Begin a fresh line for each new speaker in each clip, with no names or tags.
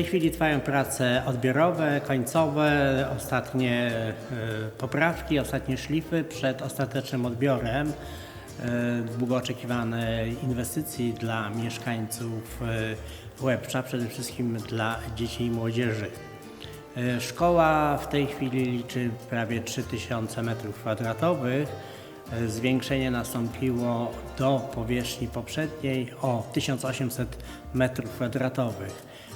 tej chwili trwają prace odbiorowe, końcowe, ostatnie e, poprawki, ostatnie szlify przed ostatecznym odbiorem e, długo oczekiwanej inwestycji dla mieszkańców e, Łebcza, przede wszystkim dla dzieci i młodzieży. Szkoła w tej chwili liczy prawie 3000 m2. E, Zwiększenie nastąpiło do powierzchni poprzedniej o 1800 m2.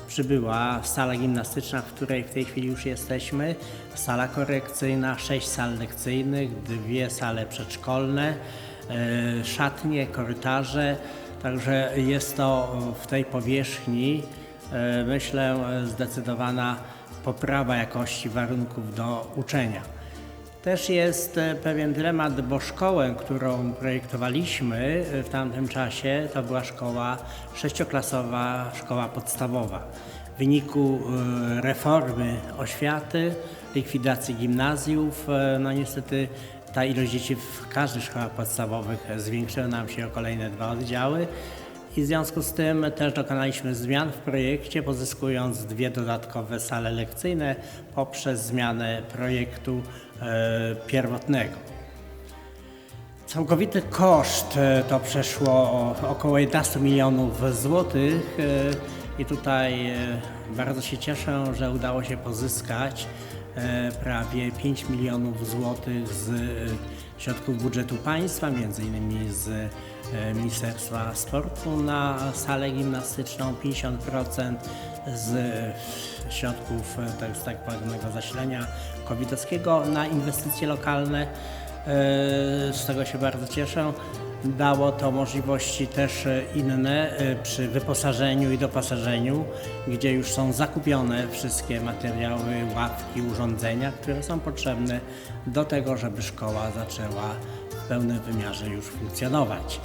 Przybyła sala gimnastyczna, w której w tej chwili już jesteśmy, sala korekcyjna, sześć sal lekcyjnych, dwie sale przedszkolne, e, szatnie, korytarze. Także jest to w tej powierzchni, e, myślę, zdecydowana poprawa jakości warunków do uczenia. Też jest e, pewien dylemat, bo szkołę, którą projektowaliśmy e, w tamtym czasie, to była szkoła sześcioklasowa, szkoła podstawowa. W wyniku e, reformy oświaty, likwidacji gimnazjów, no niestety ta ilość dzieci w każdych szkołach podstawowych zwiększyła nam się o kolejne dwa oddziały. I w związku z tym też dokonaliśmy zmian w projekcie, pozyskując dwie dodatkowe sale lekcyjne poprzez zmianę projektu e, pierwotnego. Całkowity koszt e, to przeszło około 11 milionów złotych e, i tutaj bardzo się cieszę, że udało się pozyskać prawie 5 milionów złotych z e, środków budżetu państwa, między innymi z e, Ministerstwa Sportu na salę gimnastyczną, 50% z e, środków e, tak, z tak zwanego zasilenia covidowskiego na inwestycje lokalne. E, Z tego się bardzo cieszę. Dało to możliwości też e, inne e, przy wyposażeniu i doposażeniu, gdzie już są zakupione wszystkie materiały, ławki, urządzenia, które są potrzebne do tego, żeby szkoła zaczęła w pełnym wymiarze już funkcjonować.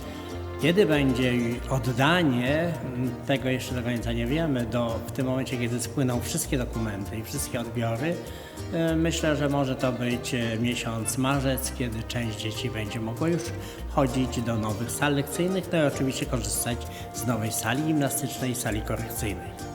Kiedy będzie oddanie, m, tego jeszcze do końca nie wiemy, do, w tym momencie, kiedy spłyną wszystkie dokumenty i wszystkie odbiory, e, myślę, że może to być e, miesiąc marzec, kiedy część dzieci będzie mogła już chodzić do nowych sal lekcyjnych, no i oczywiście korzystać z nowej sali gimnastycznej i sali korekcyjnej.